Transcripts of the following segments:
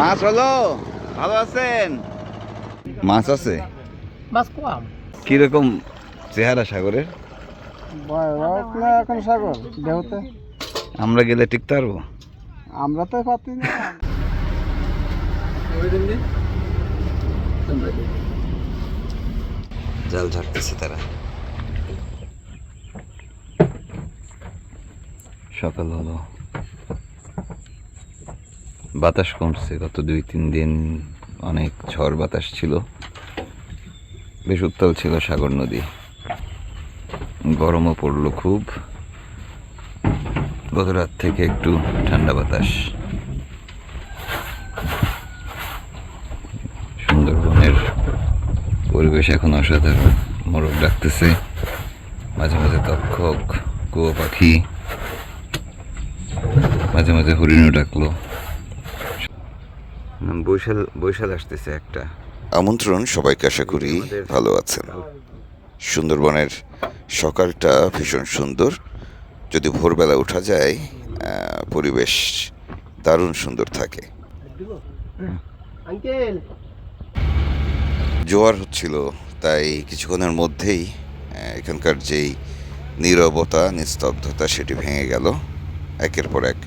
মাছ হলো? ভালো আছেন? মাছ আছে? মাছ কম। কীরকম চেহারা সাগরের? এখন সাগর দেহতে। আমরা গেলে টিকতে পারব? আমরা তো পাতি না। জাল ঝাড়তেছে তারা। সকাল হলো। বাতাস কমছে। গত দুই, তিন দিন অনেক ঝড় বাতাস ছিল। বেশ উত্তাল ছিল সাগর নদী। গরমও পড়ল খুব। গত রাত থেকে একটু ঠান্ডা বাতাস। সুন্দরবনের পরিবেশ এখন অসাধারণ। মোরগ ডাকতেছে। মাঝে মাঝে তক্ষক কুয়ো পাখি। মাঝে মাঝে হরিণও ডাকলো। বৈশাল বৈশাল আসতেছে একটা। আমন্ত্রণ সবাইকে আশা করি ভালো আছেন। সুন্দরবনের সকালটা ভীষণ সুন্দর। যদি ভোরবেলা ওঠা যায় পরিবেশ দারুণ সুন্দর থাকে। জোয়ার হচ্ছিল তাই কিছুক্ষণের মধ্যেই এখানকার যেই নীরবতা নিস্তব্ধতা সেটি ভেঙে গেল। একের পর এক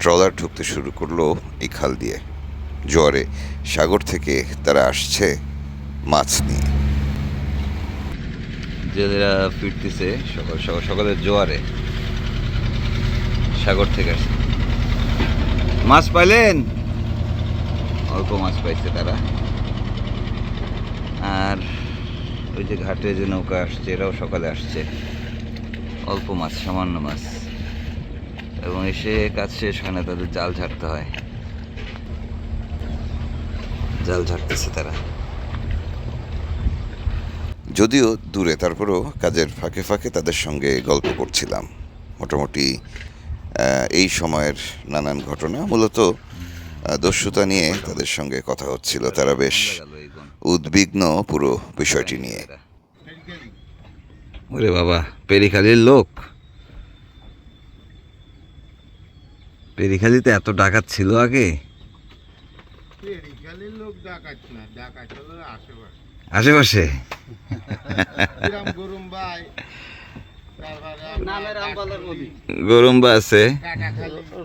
ট্রলার ঢুকতে শুরু করল এই খাল দিয়ে। জোয়ারে সাগর থেকে তারা আসছে মাছ নিয়ে। জেলেরা ফিরতেছে, সকাল সকাল, সকালের জোয়ারে সাগর থেকে আসছে। মাছ পাইলেন? অল্প মাছ পাইছে তারা। আর ওই যে ঘাটে যে নৌকা আসছে, এরাও সকালে আসছে। অল্প মাছ, সামান্য মাছ। এবং এসে কাজ শেষ হয় না, তাদের জাল ঝাড়তে হয়। জাল ঝাড়তেছে তারা। যদিও দূরে তারপরেও কাজের ফাঁকে ফাঁকে তাদের সঙ্গে গল্প করছিলাম। মোটামুটি এই সময়ের নানান ঘটনা মূলত দস্যুতা নিয়ে তাদের সঙ্গে কথা হচ্ছিল। তারা বেশ উদ্বিগ্ন পুরো বিষয়টি নিয়ে। ওরে বাবা পেরিখালির লোক? পেরিখালিতে এত ডাকাত ছিল আগে? ডাকাত না ডাকাত হলো আশেপাশে। আশেপাশে? গ্রাম গরুম ভাই নামের আমবালার নদী। গরম্বা আছে?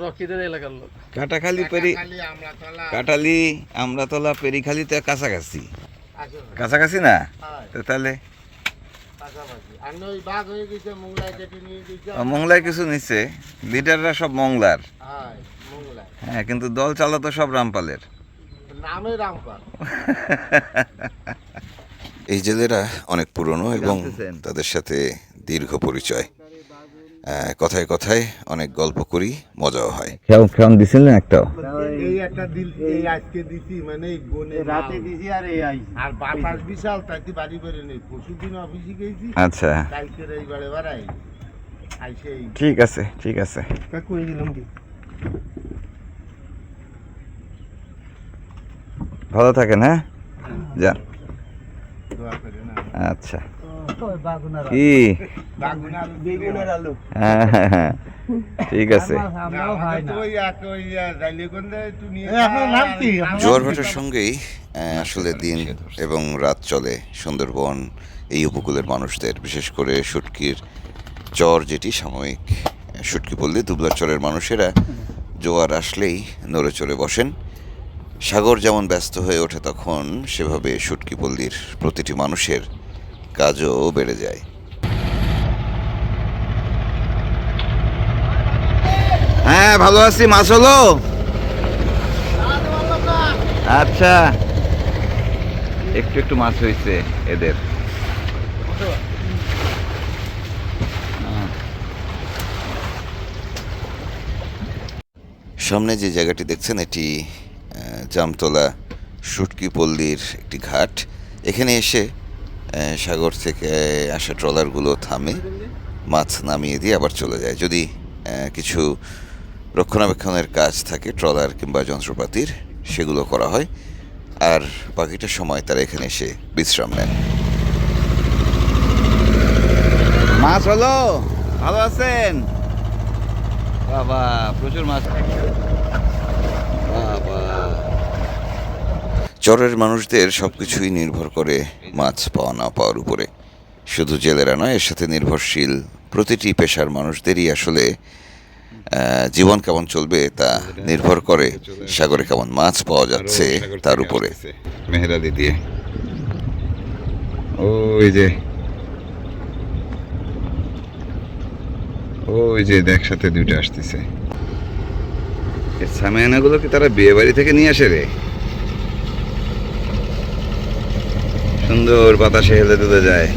রকিদের এলাকার লোক। কাটাখালি পেরি খালি আমরা তলা কাটালি আমরাতলা পেরিখালি তো কাছাকাছি কাছাকাছি না তো তাহলে মোংলায় কিছু নিচ্ছে লিডাররা সব মংলার। হ্যাঁ কিন্তু দল চালাতো সব রামপালের। এই জেলেরা অনেক পুরনো এবং তাদের সাথে দীর্ঘ পরিচয়। আহ, কথায় কথায় অনেক গল্প করি মজাও হয়। খেয়ন দিছিলেন একটাও? এই একটা দিল এই আজকে দিছি মানে এই বনে রাতে দিছি আর এই আই আর বাতাস বিশাল তাইতে বাড়ি বেরে নেই। পরশু দিন অফিসে গেছি। আচ্ছা। কালকে রবিবারে বাড়াই। ঠিক আছে ঠিক আছে। কই দিলাম কি? ভালো থাকেন হ্যাঁ? যান না আচ্ছা। বাগুনার কি? বাগুনার বেগুনের আলু। হ্যাঁ হ্যাঁ, হ্যাঁ। ঠিক আছে। জোয়ার ভাটার সঙ্গেই আসলে দিন এবং রাত চলে। সুন্দরবন এই উপকূলের মানুষদের বিশেষ করে শুটকির চর যেটি সাময়িক শুটকি বললে দুবলার চরের মানুষেরা জোয়ার আসলেই নড়ে চড়ে বসেন। সাগর যেমন ব্যস্ত হয়ে ওঠে তখন, সেভাবে শুটকি পল্লীর প্রতিটি মানুষের কাজও বেড়ে যায়। হ্যাঁ ভালো আছি মাছ হলো আচ্ছা। একটু একটু মাছ হয়েছে এদের। সামনে যে জায়গাটি দেখছেন, এটি জামতলা শুটকি পল্লীর একটি ঘাট। এখানে এসে সাগর থেকে আসা ট্রলারগুলো থামে, মাছ নামিয়ে দিয়ে আবার চলে যায়। যদি কিছু রক্ষণাবেক্ষণের কাজ থাকে, ট্রলার কিংবা যন্ত্রপাতির, সেগুলো করা হয়। আর বাকিটা সময় তারা এখানে এসে বিশ্রাম নেন মাছ হলো? ভালো আছেন? বাবা, প্রচুর মাছ। বাবা। চরের মানুষদের সব কিছুই নির্ভর করে মাছ পাওয়া না পাওয়ার উপরে। শুধু জেলেরা নয়, এর সাথে নির্ভরশীল প্রতিটি পেশার মানুষদেরই আসলে জীবন কেমন চলবে তা নির্ভর করে সাগরে কেমন মাছ পাওয়া যাচ্ছে তার উপরে। মেহরাদি দিয়ে। ও ওই যে ওই যে দেখ সাথে দুইটা আসতেছে। সামিয়ানাগুলো কি তারা বিয়ে বাড়ি থেকে নিয়ে আসে রে? সুন্দর বাতাসে হেলে দুলে যায়।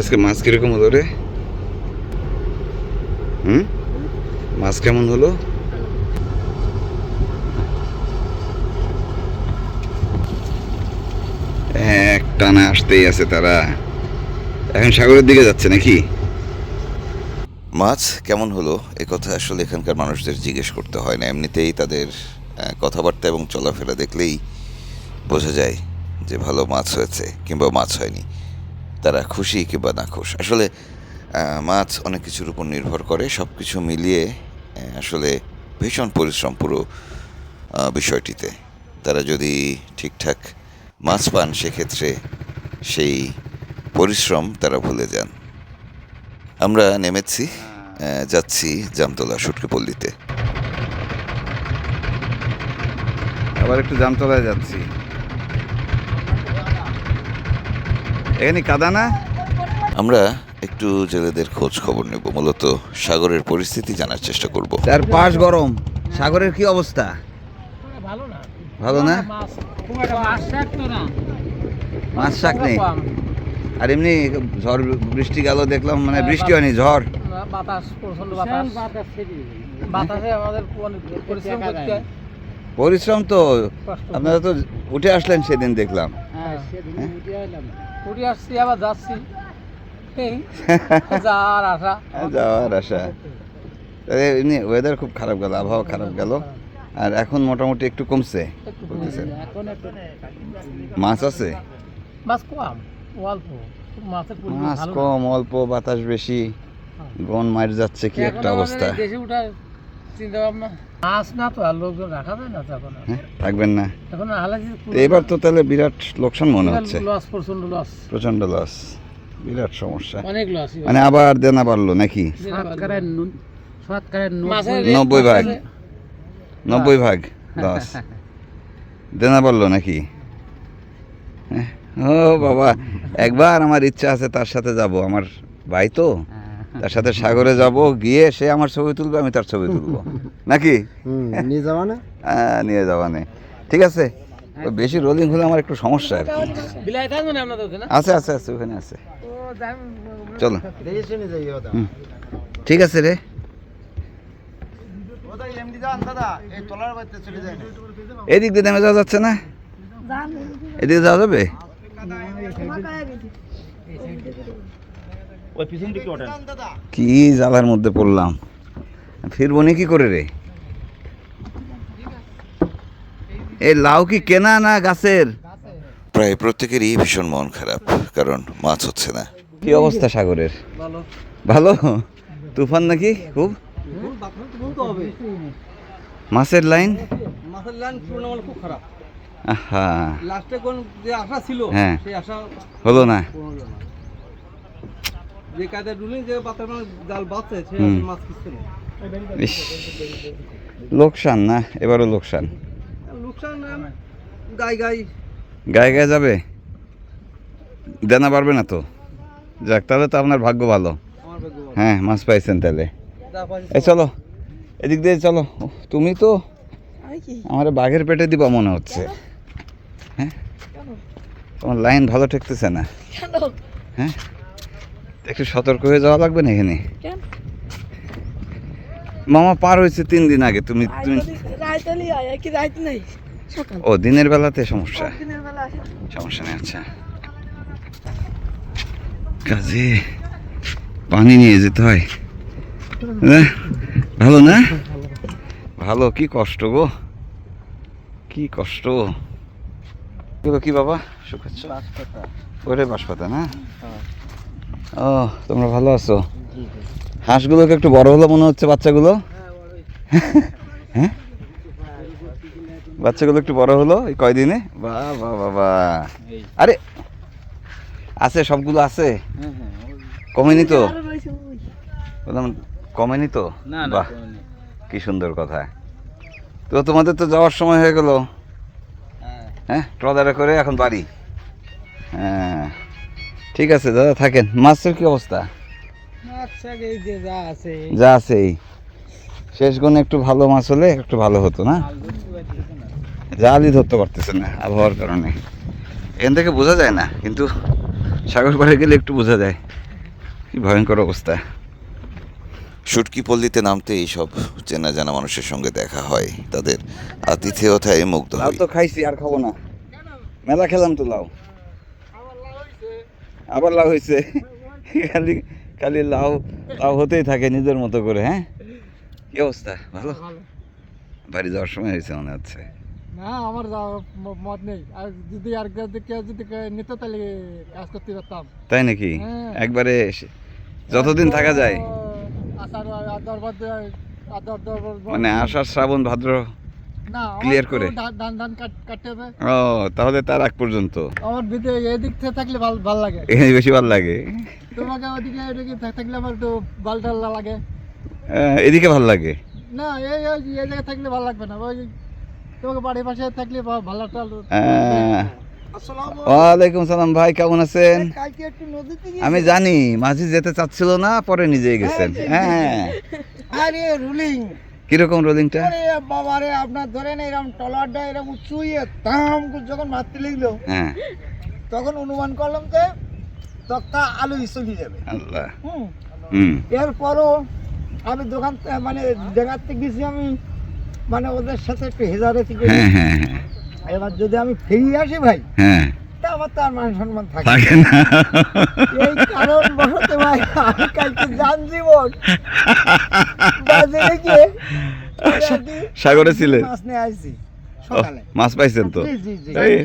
আজকে মাছ কীরকম হলো রে? হুম? মাছ কেমন হলো? এক টানা আসতেই আছে তারা। এখন সাগরের দিকে যাচ্ছে নাকি? মাছ কেমন হলো? এ কথা আসলে এখানকার মানুষদের জিজ্ঞেস করতে হয় না। এমনিতেই তাদের কথাবার্তা এবং চলাফেরা দেখলেই বোঝা যায়। যে ভালো মাছ হয়েছে কিংবা মাছ হয়নি, তারা খুশি কিংবা না নাখুশ আসলে মাছ অনেক কিছুর উপর নির্ভর করে সব কিছু মিলিয়ে আসলে ভীষণ পরিশ্রম পুরো বিষয়টিতে। তারা যদি ঠিকঠাক মাছ পান, সেক্ষেত্রে সেই পরিশ্রম তারা ভুলে যান। আমরা নেমেছি যাচ্ছি জামতলা সুটকিপল্লিতে আবার একটু জামতলায় যাচ্ছি। এখানে কাদা না আমরা একটু জেলেদের খোঁজ খবর নেব। মূলত সাগরের পরিস্থিতি জানার চেষ্টা করব। তার পাশ গরম। সাগরের কি অবস্থা? ভালো না? ভালো না মাছ শাক তো না মাছ শাক নেই। আর এমনি ঝড় বৃষ্টি গেল দেখলাম মানে বৃষ্টি হয়নি ঝড়। বাতাস প্রচণ্ড বাতাস বাতাসে আমাদের পরিশ্রম করতে পরিশ্রম তো আপনারা তো উঠে আসলেন সেদিন দেখলাম। হ্যাঁ উঠে আসছি আবার যাচ্ছি। যাওয়ার আশা। যাওয়ার আশা। এমনি ওয়েদার খুব খারাপ গেল আবহাওয়া খারাপ গেল। আর এখন মোটামুটি একটু কমছে একটু বলতেছে। এখন একটু মাছ আছে? মাছ কম অল্প। মাছ কম অল্প বাতাস বেশি। গন মার যাচ্ছে কি একটা অবস্থা। চিন্তা ভাবনা মাছ না তো আর লোকজন রাখা যায় না তো এখন আর। হ্যাঁ থাকবেন না। এখন হালাকি তো এবার তো তাহলে বিরাট লোকসান মনে হচ্ছে। লস প্রচণ্ড লস প্রচণ্ড লস বিরাট সমস্যা। অনেক লস মানে আবার দেনা বাড়লো নাকি? নব্বই ভাগ। নব্বই ভাগ লস দেনা বাড়লো নাকি? হ্যাঁ। ও বাবা একবার আমার ইচ্ছা আছে তার সাথে যাব। আমার ভাই তো। তার সাথে সাগরে যাব গিয়ে সে আমার ছবি তুলবে আমি তার ছবি তুলবো। নাকি? নিয়ে যাওয়া না? হ্যাঁ, নিয়ে যাওয়া নেই ঠিক আছে? বেশি রোলিং হলে আমার একটু সমস্যা আর কি। বিলাই থাকবে না আপনাদের ওখানে? আছে আছে আছে ওখানে আছে। চলো। ঠিক আছে রে। ওটা এমডি যান দাদা এই তলার বাড়িতে চলে যায় না। এদিক দিয়ে নেমে যাওয়া যাচ্ছে না? এদিকে যাওয়া যাবে? ওই পিছন দিকে ওঠেন। কি জ্বালার মধ্যে পড়লাম। ফিরবো নি কি করে রে? এই লাউ কি কেনা না গাছের? প্রায় প্রত্যেকেরই ভীষণ মন খারাপ কারণ মাছ হচ্ছে না। কি অবস্থা সাগরের? ভালো। তুফান নাকি খুব? মাছের লাইন? মাছের লাইন খুব খারাপ। আহা। লাস্টে কোন যে আশা ছিল হ্যাঁ। সেই আশা হলো না। পূরণ হলো না। যে কায়দায় রুলিং যে বাতার মানে জাল বাঁচছে সে মাছ কিনছে না ইস লোকসান না? এবারও লোকসান। লোকসান গাই গাই। গায়ে গায়ে যাবে? দেনা পারবে না তো? যাক তাহলে তো আপনার ভাগ্য ভালো। আমার ভাগ্য ভালো। হ্যাঁ মাছ পাইছেন তাহলে। এই চলো এদিক দিয়ে চলো। তুমি তো আমার বাঘের পেটে দিবা মনে হচ্ছে। হ্যাঁ? তোমার লাইন ভালো ঠেকতেছে না। হ্যাঁ? একটু সতর্ক হয়ে যাওয়া লাগবে না এখানে? মামা পার হয়েছে তিন দিন আগে তুমি তুমি রাইতালি আয় কি রাইত নাই সকাল। ও দিনের বেলাতে সমস্যা। দিনের বেলা আসে। সমস্যা নেই আচ্ছা। কাজে পানি নিয়ে যেতে হয়। না? ভালো না? ভালো কি কষ্ট গো। কি কষ্ট। এগুলো কি বাবা? সুখ শুকাচ্ছ ওরে বাঁশপাতা না? ও তোমরা ভালো আছো? হাঁসগুলোকে একটু বড় হলো মনে হচ্ছে বাচ্চাগুলো? হ্যাঁ বাচ্চাগুলো একটু বড় হলো এই কয়দিনে? বাহ বাহ বাবা আরে আছে সবগুলো আছে? হ্যাঁ হ্যাঁ কমেনি তো। বললাম কমেনি তো? না না বাহ কি সুন্দর কথা। তো তোমাদের তো যাওয়ার সময় হয়ে গেল। হ্যাঁ। হ্যাঁ ট্রলারে করে এখন বাড়ি। হ্যাঁ। ঠিক আছে দাদা থাকেন। মাছের কি অবস্থা? যা আছে। এই। শেষ গুণে একটু ভালো মাছ হলে একটু ভালো হতো না? জালই ধরতে পারতেছে না আবহাওয়ার কারণে। এখান থেকে বোঝা যায় না কিন্তু সাগর পাড়ে গেলে একটু বোঝা যায়। কি ভয়ঙ্কর অবস্থা। শুটকি পল্লীতে নামতে এইসব চেনা জানা মানুষের সঙ্গে দেখা হয়। তাদের আতিথেয়তায় মুগ্ধ তো খাইছি আর খাব না। মেলা খেলাম তো লাউ। আবার লাউ হয়েছে খালি খালি লাউ লাউ হতেই থাকে নিজের মতো করে হ্যাঁ কি অবস্থা ভালো বাড়ি যাওয়ার সময় হয়েছে মনে হচ্ছে না আমার মত নেই আর যদি আর কেউ যদি- নিত তাহলে কাজ করতে পারতাম তাই নাকি হ্যাঁ। একবারে এসে- যতদিন থাকা যায় মানে আষাঢ় শ্রাবণ ভাদ্র তো করে? ধান- ধান কাটতে হবে। ও তাহলে তার আগ পর্যন্ত। আমার ভিতরে এদিক থেকে থাকলে ভালো ভালো লাগে। এখানে বেশি ভালো লাগে। তোমাকে ওদিকে এদিকে থাকলে আমার একটু ভালো টাল লাগে। এদিকে ভালো লাগে। না এই এই এই জায়গায় থাকলে ভালো লাগবে না। ওই তোমাকে বাড়ির পাশে থাকলে ভালো টাল ওয়ালাইকুম সালাম ভাই কেমন আছেন? কালকে একটু নদীতে আমি জানি মাঝি যেতে চাচ্ছিল না পরে নিজেই গেছেন। হ্যাঁ। আরে রুলিং। কীরকম রোলিংটা? আরে বাবারে আপনার ধরেন এরকম টলারটা এরকম উঁচুইয়ে করে যখন মারতে লাগল হ্যাঁ। তখন অনুমান করলাম যে তক্তা আলু চলে যাবে। আল্লাহ। হুম। এরপরও আমি দোকান মানে দেখাতে গেছি আমি মানে ওদের সাথে একটু হেজারে থেকে হ্যাঁ হ্যাঁ হ্যাঁ। এবার যদি আমি ফিরিয়ে আসি ভাই হ্যাঁ। আমার তো আর মান সম্মান থাকে। না। থাকে না। এই কারণ বসতে ভাই আমি কালকে যান জীবন। বাজারে গিয়ে সাগরে ছিলেন মাছ নিয়ে সকালে। মাছ পাইছেন তো?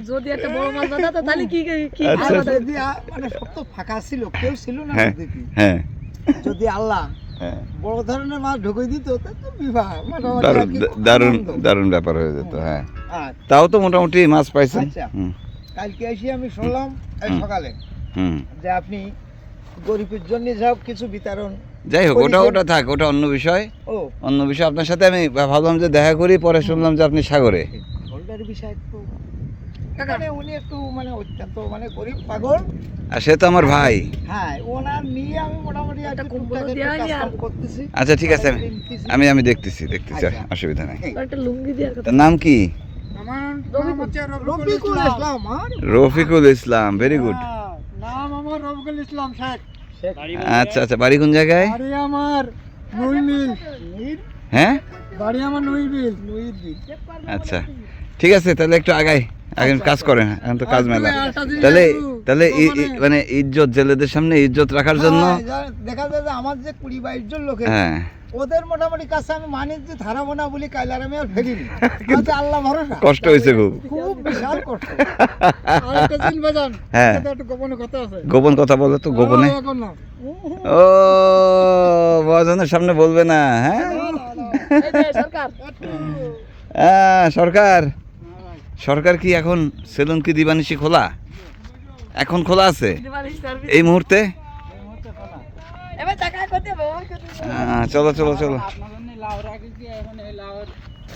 যদি একটা বড় মাছ তাহলে কি কি আচ্ছা, আচ্ছা। মানে সব তো ফাঁকা ছিল কেউ ছিল না হ্যাঁ হ্যাঁ। যদি আল্লাহ হ্যাঁ। বড় ধরনের মাছ ঢুকে দিত দারুণ দারুণ ব্যাপার হয়ে যেত হ্যাঁ। তাও তো মোটামুটি মাছ পাইছেন। আচ্ছা। কালকে এসে আমি শুনলাম এই সকালে হুম। যে আপনি গরিবের জন্য যা কিছু বিতরণ যাই হোক ওটা ওটা থাক ওটা অন্য বিষয়। ও। অন্য বিষয় আপনার সাথে আমি ভাবলাম যে দেখা করি পরে শুনলাম যে আপনি সাগরে। বিষয় একটু মানে উনি একটু মানে অত্যন্ত মানে গরিব পাগল। আর সে তো আমার ভাই। হ্যাঁ ওনার নিয়ে আমি মোটামুটি একটা যায়। করতেছি। আচ্ছা ঠিক আছে আমি আমি আমি দেখতেছি দেখতেছি আচ্ছা। অসুবিধা নাই। একটা লুঙ্গি দেওয়ার কথা। নাম কি? আমার নাম হচ্ছে রফিকুল ইসলাম। রফিকুল ইসলাম ভেরি গুড হ্যাঁ, নাম আমার রফিকুল ইসলাম শেখ। আচ্ছা আচ্ছা বাড়ি কোন জায়গায়? বাড়ি আমার নুই মিল হ্যাঁ? বাড়ি আমার নুই মিল আচ্ছা ঠিক আছে তাহলে একটু আগাই। এখন কাজ করেন এখন তো কাজ মেলা। তাহলে তাহলে মানে- মানে ইজ্জত জেলেদের সামনে ইজ্জত রাখার জন্য হ্যাঁ, দেখা যায় যে আমার যে কুড়ি বাইশ জন লোকে হ্যাঁ। ওদের মোটামুটি কাছে আমি মানি যে ধারাবো না বলি কাইলে আর আমি আর ফেরিনি আচ্ছা, আল্লাহ ভরসা। কষ্ট হয়েছে খুব। খুব বিশাল কষ্ট। আর একটা জিনিস বাজান হ্যাঁ। এটা একটু গোপনে কথা আছে। গোপন কথা বলো তো গোপনে। ও, মহাজনের সামনে বলবে না হ্যাঁ? এই যে সরকার। আহ, সরকার। সরকার কি এখন সেলুন কি দিবানিশি খোলা? এখন খোলা আছে? এই মুহূর্তে এবার টাকা করতে হবে ওই করতে হবে। আহ, চলো চলো চলো।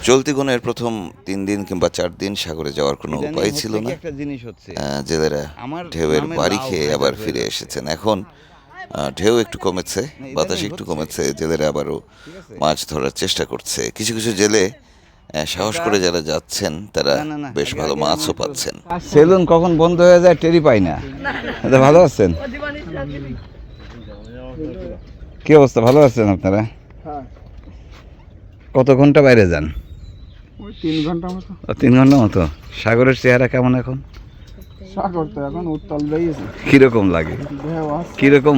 চলতি গুণের প্রথম তিন দিন কিংবা চার দিন সাগরে যাওয়ার কোনো উপায় ছিল না। একটা জিনিস হচ্ছে। জেলেরা আমার ঢেউয়ের বাড়ি খেয়ে আবার ফিরে এসেছেন। এখন ঢেউ একটু কমেছে বাতাস একটু কমেছে জেলেরা আবারও মাছ ধরার চেষ্টা করছে। কিছু কিছু জেলে সাহস করে যারা যাচ্ছেন তারা বেশ ভালো মাছও পাচ্ছেন। সেলুন কখন বন্ধ হয়ে যায় টেরি পাই না। ভালো আছেন? কি অবস্থা? ভালো আছেন আপনারা? হ্যাঁ। কত ঘণ্টা বাইরে যান? তিন ঘণ্টা মতো। তিন ঘণ্টা মতো? সাগরের চেহারা কেমন এখন? সাগর তো এখন উত্তাল রয়েছে কীরকম লাগে? কীরকম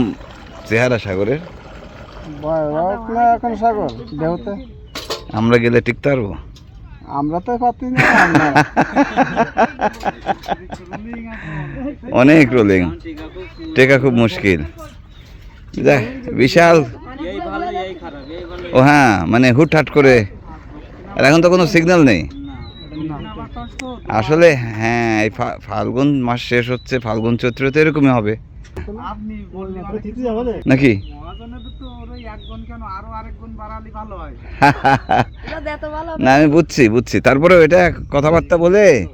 চেহারা সাগরের? এখন সাগর। ঢেউতে? আমরা গেলে টিকতে পারব? আমরা তো না অনেক রোলিং টেকা খুব মুশকিল। বিশাল। ও হ্যাঁ মানে হুটহাট করে। আর এখন তো কোনো সিগন্যাল নেই। আসলে হ্যাঁ এই ফাল্গুন মাস শেষ হচ্ছে ফাল্গুন চৈত্র তো এরকমই হবে। নাকি? না আমি বুঝছি বুঝছি। তারপরে এটা কথাবার্তা বলে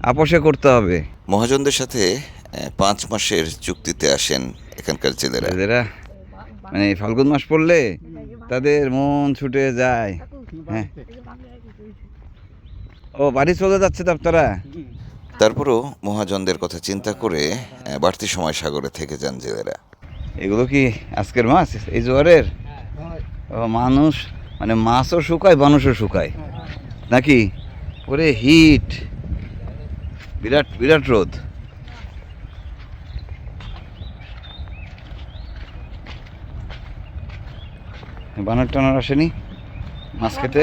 আপোষে করতে হবে। মহাজনদের সাথে পাঁচ মাসের চুক্তিতে আসেন এখানকার জেলেরা। এরা মানে ফাল্গুন মাস পড়লে তাদের মন ছুটে যায়। হ্যাঁ। ও বাড়ি চলে যাচ্ছে তো আপনারা? তারপরও মহাজনদের কথা চিন্তা করে বাড়তি সময় সাগরে থেকে যান জেলেরা। এগুলো কি আজকের মাছ? এই জোয়ারের? ও মানুষ মানে মাছও শুকায় মানুষও শুকায়। নাকি? ওরে হিট। বিরাট বিরাট রোদ। বানর টানার আসেনি? মাছ খেতে?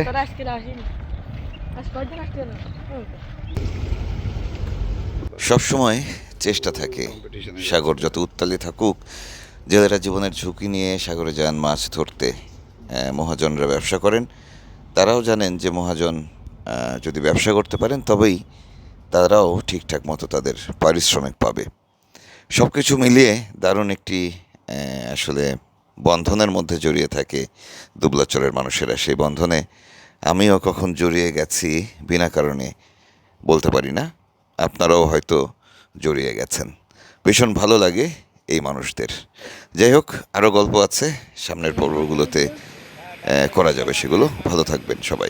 সবসময় চেষ্টা থাকে সাগর যত উত্তালে থাকুক জেলেরা জীবনের ঝুঁকি নিয়ে সাগরে যান মাছ ধরতে। মহাজনরা ব্যবসা করেন। তারাও জানেন যে মহাজন যদি ব্যবসা করতে পারেন তবেই তারাও ঠিকঠাক মতো তাদের পারিশ্রমিক পাবে। সব কিছু মিলিয়ে দারুণ একটি আসলে বন্ধনের মধ্যে জড়িয়ে থাকে দুবলাচরের মানুষেরা। সেই বন্ধনে আমিও কখন জড়িয়ে গেছি বিনা কারণে বলতে পারি না, আপনারাও হয়তো জড়িয়ে গেছেন। ভীষণ ভালো লাগে এই মানুষদের। যাই হোক আরও গল্প আছে, সামনের পর্বগুলোতে করা যাবে সেগুলো। ভালো থাকবেন সবাই।